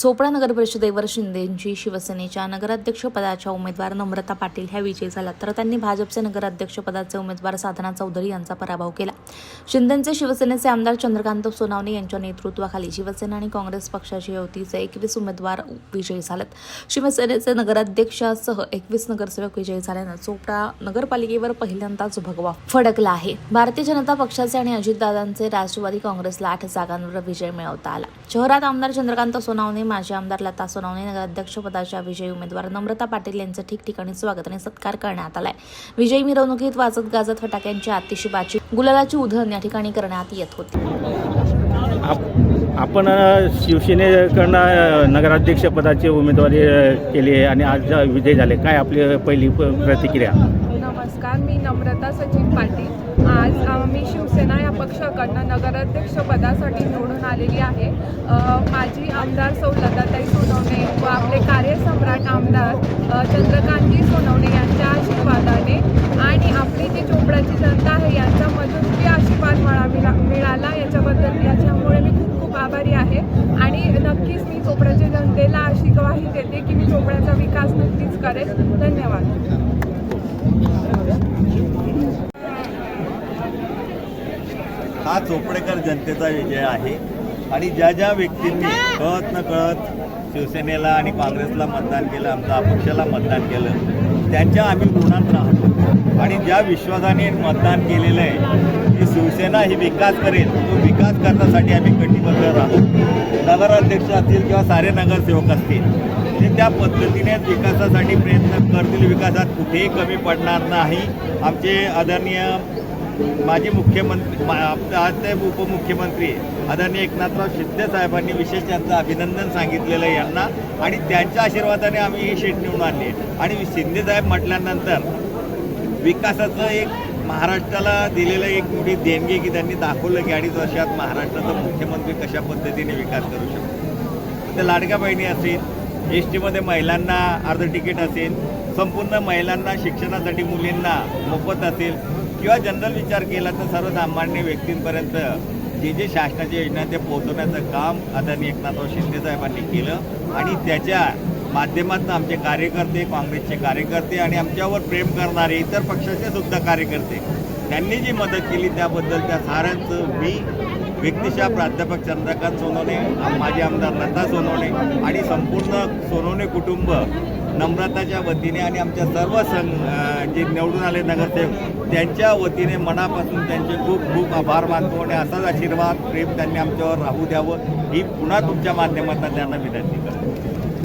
चोपडा नगर परिषदेवर शिंदेंची शिवसेनेच्या नगराध्यक्षपदाच्या उमेदवार नम्रता पाटील ह्या विजयी झाल्या. तर त्यांनी भाजपचे नगराध्यक्षपदाचे उमेदवार साधना चौधरी यांचा पराभव केला. शिंदेचे शिवसेनेचे आमदार चंद्रकांत सोनावणे यांच्या नेतृत्वाखाली शिवसेना आणि काँग्रेस पक्षाच्या युतीचे एकवीस उमेदवार विजयी झालेत. शिवसेनेचे नगराध्यक्षासह एकवीस नगरसेवक विजयी झाल्यानं चोपडा नगरपालिकेवर पहिल्यांदाच भगवा फडकला आहे. भारतीय जनता पक्षाचे आणि अजितदादांचे राष्ट्रवादी काँग्रेसला आठ जागांवर विजय मिळवता आला. शहरात आमदार चंद्रकांत सोनावणे माजी आमदार लता सोनावणे नगराध्यक्षपदाच्या विजयी उमेदवार नम्रता पाटील यांचं ठिकठिकाणी स्वागत आणि सत्कार करण्यात आलाय. विजयी मिरवणुकीत वाजत गाजत फटाक्यांची आतिषबाजी गुलालाची उधळण ठिकाणी करण्यात येत होती. आप आपण शिवसेनेकडनं नगराध्यक्षपदाची उमेदवारी केली आहे आणि आज विजय झाले. काय आपली पहिली प्रतिक्रिया? नमस्कार मी नम्रता सचिन पाटील. आज मी शिवसेना या पक्षाकडनं नगराध्यक्षपदासाठी निवडून आलेली आहे. माजी आमदार सौ लताताई सोनवणे व आपले कार्यसम्राट आमदार चंद्रकांतजी सोनवणे यांच्या आशीर्वादाने आणि आपली जी चोपडाची जनता आहे यांच्यामधून जे आशीर्वाद मला मिळा मिळाला याच्याबद्दल. याच्यामुळे मी खूप खूप आभारी आहे. आणि नक्कीच मी चोपड्याच्या जनतेला अशी ग्वाही देते की मी चोपड्याचा विकास नक्कीच करेन. धन्यवाद. हा चोपडेकर जनतेचा विजय आहे. आणि ज्या ज्या व्यक्तींनी कळत न कळत शिवसेनेला आणि काँग्रेसला मतदान केलं आमच्या अपक्षाला मतदान केलं त्यांच्या आम्ही गुणात राहतो. ज्या विश्वासाने मतदान केलेलं आहे की शिवसेना ही विकास करेल. तो विकास करण्यासाठी आम्ही कटिबद्ध राहतो नगराध्यक्ष असतील किंवा सारे नगरसेवक असतील ते त्या पद्धतीनेच विकासासाठी प्रयत्न करतील. विकासात कुठेही कमी पडणार नाही. आमचे आदरणीय माजी मुख्यमंत्री मा- आजचे उपमुख्यमंत्री आदरणीय एकनाथराव शिंदे साहेबांनी विशेष त्यांचं अभिनंदन सांगितलेलं आहे यांना. आणि त्यांच्या आशीर्वादाने आम्ही ही शीट निवडून आणली. आहे. आणि शिंदे साहेब म्हटल्यानंतर विकासाचं एक महाराष्ट्राला दिलेलं एक मोठी देणगी की त्यांनी दाखवलं की अडीच वर्षात महाराष्ट्राचा मुख्यमंत्री कशा पद्धतीने विकास करू शकतो. ते लाडक्या बहिणी असेल एस टीमध्ये महिलांना अर्ध तिकीट असेल संपूर्ण महिलांना शिक्षणासाठी मुलींना मोफत असेल किंवा जनरल विचार केला तर सर्वसामान्य व्यक्तींपर्यंत जे जे शासनाच्या योजना ते पोहोचवण्याचं काम आदरणीय एकनाथराव शिंदे साहेबांनी केलं आणि त्याच्या माध्यमातून आमचे कार्यकर्ते काँग्रेसचे कार्यकर्ते आणि आमच्यावर प्रेम करणारे इतर पक्षाचे सुद्धा कार्यकर्ते त्यांनी जी मदत केली त्याबद्दल त्या साऱ्यांचं मी व्यक्तिशः प्राध्यापक चंद्रकांत सोनवणे माजी आमदार लता सोनवणे आणि संपूर्ण सोनवणे कुटुंब नम्रताच्या वतीने आणि आमच्या सर्व संघ जे निवडून आले नगरसेवक त्यांच्या वतीने मनापासून त्यांचे खूप खूप आभार मानतो आणि असाच आशीर्वाद प्रेम त्यांनी आमच्यावर राहू द्यावं ही पुन्हा तुमच्या माध्यमातून त्यांना विनंती करतो.